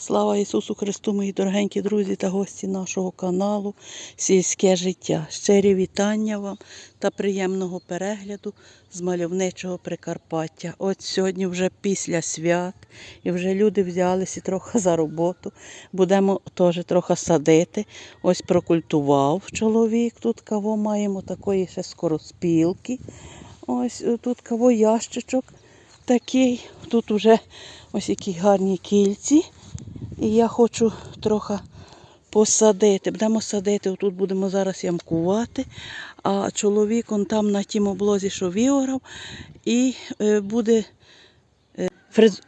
Слава Ісусу Христу, мої дорогенькі друзі та гості нашого каналу Сільське життя. Щирі вітання вам та приємного перегляду з мальовничого Прикарпаття. От сьогодні вже після свят, і вже люди взялися трохи за роботу. Будемо теж трохи садити. Ось прокультував чоловік. Тут кого маємо такої ще скороспілки. Ось е, тут кого ящичок такий. Тут вже ось які гарні кільці. І я хочу трохи посадити. Будемо садити, тут будемо зараз ямкувати. А чоловік он там на тім облозі, що віорав, і е, буде е,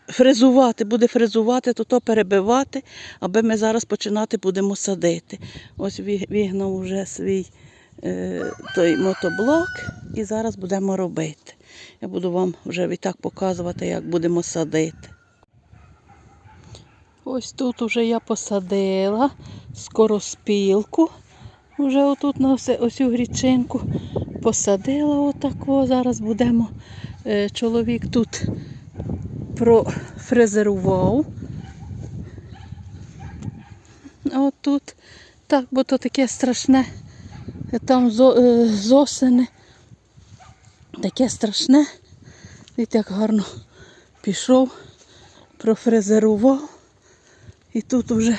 фрезувати, буде фрезувати, то то перебивати, аби ми зараз починати будемо садити. Ось ві- вігнав вже свій е, той мотоблок і зараз будемо робити. Я буду вам вже відтак показувати, як будемо садити. Ось тут уже я посадила скороспілку. Уже отут на ось цю грічинку посадила отако. Зараз будемо. е, Чоловік тут профрезерував. От тут. Так, бо то таке страшне. е, Там е, з осени. Таке страшне. Дивіться, як гарно пішов, профрезерував. І тут вже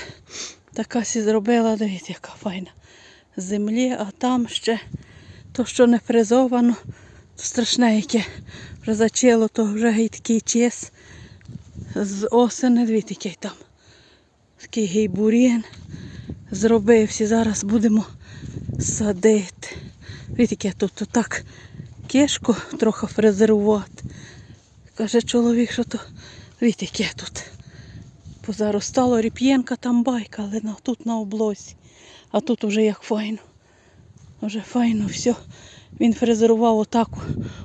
така сі зробила, дивіться, яка файна землі, а там ще то, що не фрезовано, то страшне яке. Вже зачало, то вже гей такий час з осени, дивіться, який там. Такий гейбурін зробився. Зараз будемо садити. Дивіться, яке тут так кишку трохи фрезерувати. Каже чоловік, що то дивіться, яке тут. Позаростало ріп'єнка там байка, але на, тут на облозі. А тут вже як файно. Вже файно все. Він фрезерував отак,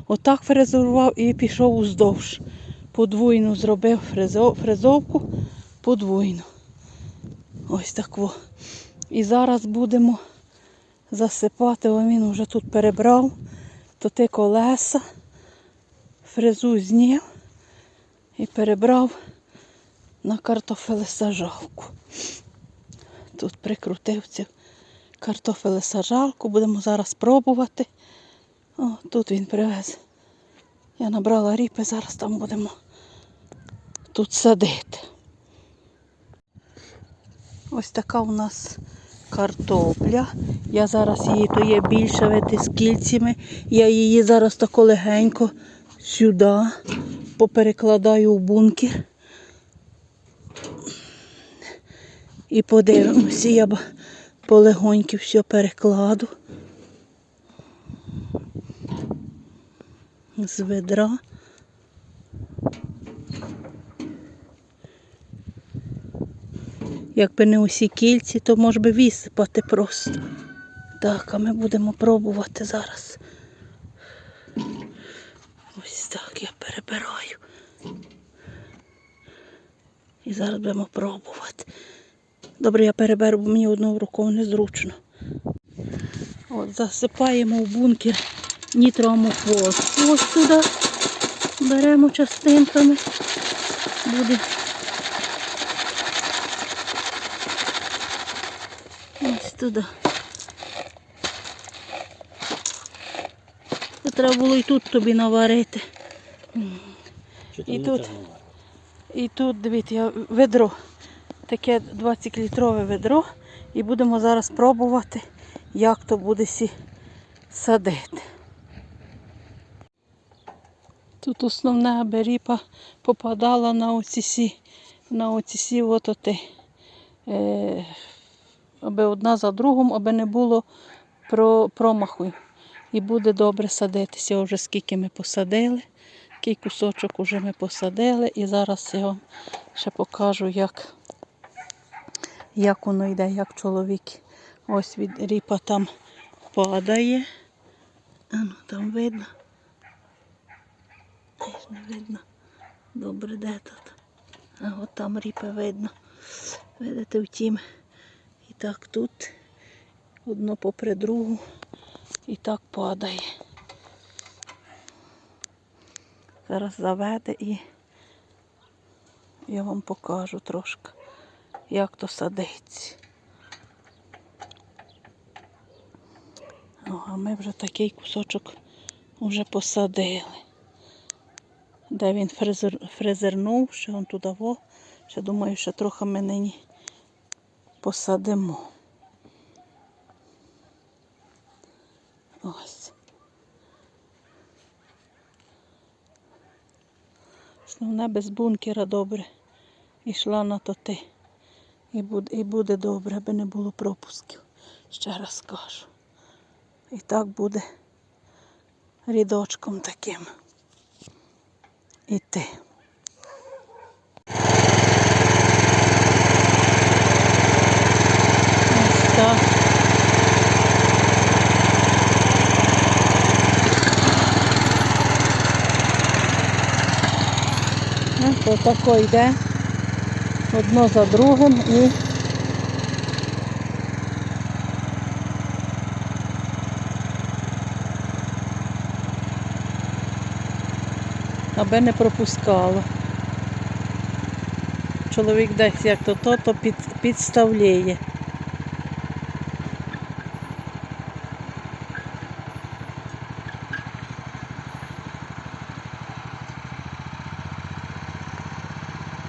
отак фрезерував і пішов уздовж. Подвійну зробив фрезо, фрезовку подвійну. Ось так. Во. І зараз будемо засипати, о, він вже тут перебрав, то ти колеса, фрезу зняв і перебрав на картофелесажалку. Тут прикрутив цю картофелесажалку, будемо зараз пробувати. О, тут він привез. Я набрала ріпи, зараз там будемо тут садити. Ось така у нас картопля. Я зараз її, то є більше види з кільцями. Я її зараз тако легенько сюди поперекладаю в бункер. І подивимося, я б полегоньки все перекладу. З ведра. Якби не усі кільці, то може би висипати просто. Так, а ми будемо пробувати зараз. Ось так я перебираю. І зараз будемо пробувати. Добре, я переберу, бо мені одного рукою незручно. От, засипаємо в бункер нітроамофос. Ось сюди беремо частинками. Буде. Ось туди. Це треба було і тут тобі наварити. І тут. І тут, дивіться, я- ведро. Таке 20-літрове ведро. І будемо зараз пробувати, як то буде сі садити. Тут основне, аби ріпа попадала на оці сі, на оці сі ототи. Е, аби одна за другом, аби не було про, промаху. І буде добре садитися. Вже скільки ми посадили. Такий кусочок уже ми посадили. І зараз я вам ще покажу, як, як воно йде, як чоловік. Ось від ріпа там падає. А там видно. Теж не видно. Добре, де тут? А от там ріпи видно. Видите, втім. І так тут одно попри другу. І так падає. Зараз заведе і я вам покажу трошки, як то садиться. О, а ми вже такий кусочок вже посадили. Де він фрезер, фрезернув, ще он туди во. Ще думаю, що трохи ми нині посадимо. Ось. Основне без бункера добре. Ішла на тоти. І буде, і буде добре, аби не було пропусків. Ще раз кажу. І так буде рідочком таким. Іти. Ось так. Ну, то тако йде одно за другим і аби не пропускало. Чоловік десь як то то, то під, підставляє.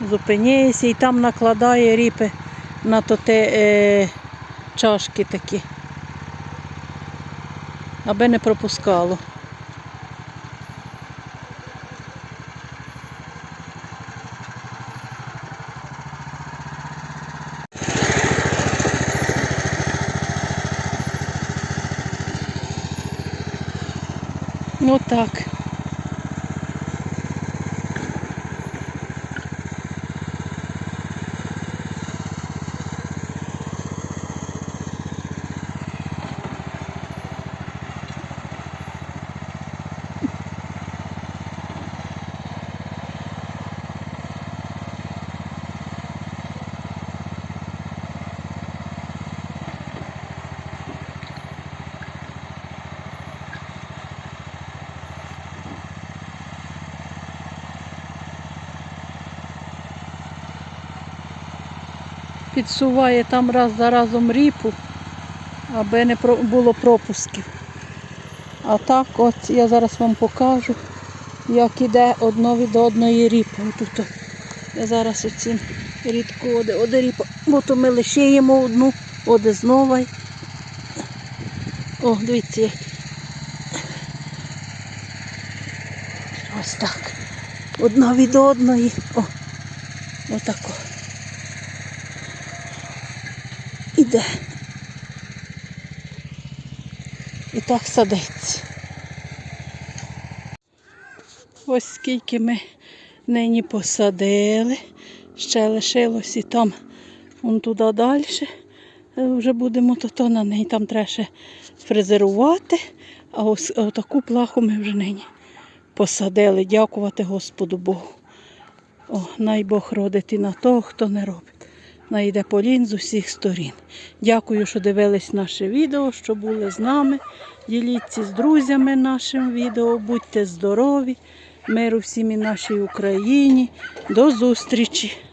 Зупиняється і там накладає ріпи на то те е, чашки такі, аби не пропускало. Ну Підсуває там раз за разом ріпу, аби не було пропусків. А так от я зараз вам покажу, як іде одно від одної ріпи. Тут я зараз оці рідко оде, оде ріпа, бо то ми лишаємо одну, оде знову. О, дивіться. Ось так. Одна від одної. О, отако. Іде. І так садиться. Ось скільки ми нині посадили. Ще лишилось і там вон туди далі. Е, Вже будемо то, то на неї там треба ще фрезерувати. А ось таку плаху ми вже нині посадили. Дякувати Господу Богу. О, най Бог родить і на того, хто не робить. Найде полін з усіх сторін. Дякую, що дивились наше відео, що були з нами. Діліться з друзями нашим відео. Будьте здорові, миру всім і нашій Україні. До зустрічі!